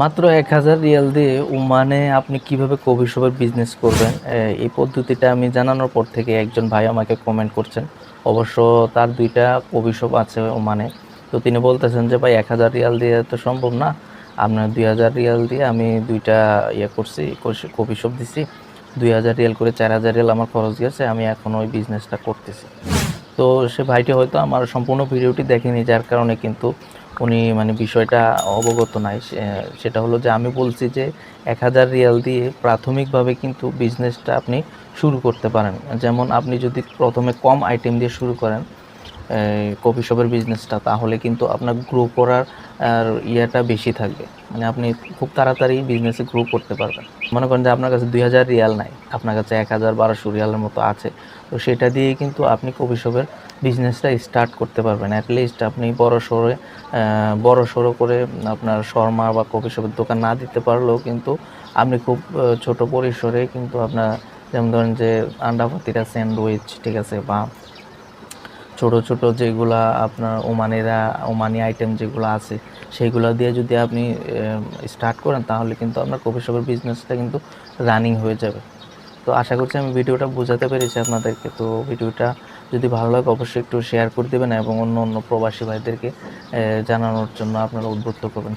মাত্র এক হাজার রিয়াল দিয়ে ওমানে আপনি কীভাবে কফি শপের বিজনেস করবেন? এই পদ্ধতিটা আমি জানানোর পর থেকে একজন ভাই আমাকে কমেন্ট করছেন। অবশ্য তার দুইটা কফি শপ আছে ওমানে তো তিনি বলতেছেন যে, ভাই, এক হাজার রিয়াল দিয়ে তো সম্ভব না। আপনার দুই হাজার রিয়াল দিয়ে আমি দুইটা ইয়ে করছি কফি শপ দিছি। দুই হাজার রিয়াল করে চার হাজার রিয়াল আমার খরচ গেছে, আমি এখন ওই বিজনেসটা করতেছি। তো সে ভাইটি হয়তো আমার সম্পূর্ণ ভিডিওটি দেখেনি, যার কারণে কিন্তু উনি মানে বিষয়টা অবগত নাই সেটা হলো যে আমি বলছি যে এক হাজার রিয়াল দিয়ে প্রাথমিকভাবে কিন্তু বিজনেসটা আপনি শুরু করতে পারেন। যেমন আপনি যদি প্রথমে কম আইটেম দিয়ে শুরু করেন কফি শপের বিজনেসটা তাহলে কিন্তু আপনার গ্রো করার, আর ইয়েটা বেশি থাকবে। মানে আপনি খুব তাড়াতাড়ি বিজনেসে গ্রো করতে পারবেন। মনে করেন যে আপনার কাছে দুই হাজার রিয়াল নাই, আপনার কাছে এক হাজার বারোশো রিয়ালের মতো আছে। তো সেটা দিয়ে কিন্তু আপনি কফি শপের বিজনেসটা স্টার্ট করতে পারবেন। অ্যাটলিস্ট আপনি বড় সড়ে বড় সড়ো করে আপনার শর্মা বা কফি শপের দোকান না দিতে পারলেও কিন্তু আপনি খুব ছোট পরিসরে কিন্তু আপনার, যেমন ধরেন যে আন্ডা স্যান্ডউইচ ঠিক আছে, বা ছোট ছোট যেগুলা আপনার ওমানিরা, ওমানি আইটেম যেগুলো আছে সেইগুলো দিয়ে যদি আপনি স্টার্ট করেন, তাহলে কিন্তু আপনার কফি শপের বিজনেসটা কিন্তু রানিং হয়ে যাবে। তো আশা করছি আমি ভিডিওটা বোঝাতে পেরেছি আপনাদেরকে। তো ভিডিওটা যদি ভালো লাগে, অবশ্যই একটু শেয়ার করে দেবেন এবং অন্য অন্য প্রবাসী ভাইদেরকে জানানোর জন্য আপনারা উদ্বুদ্ধ করবেন।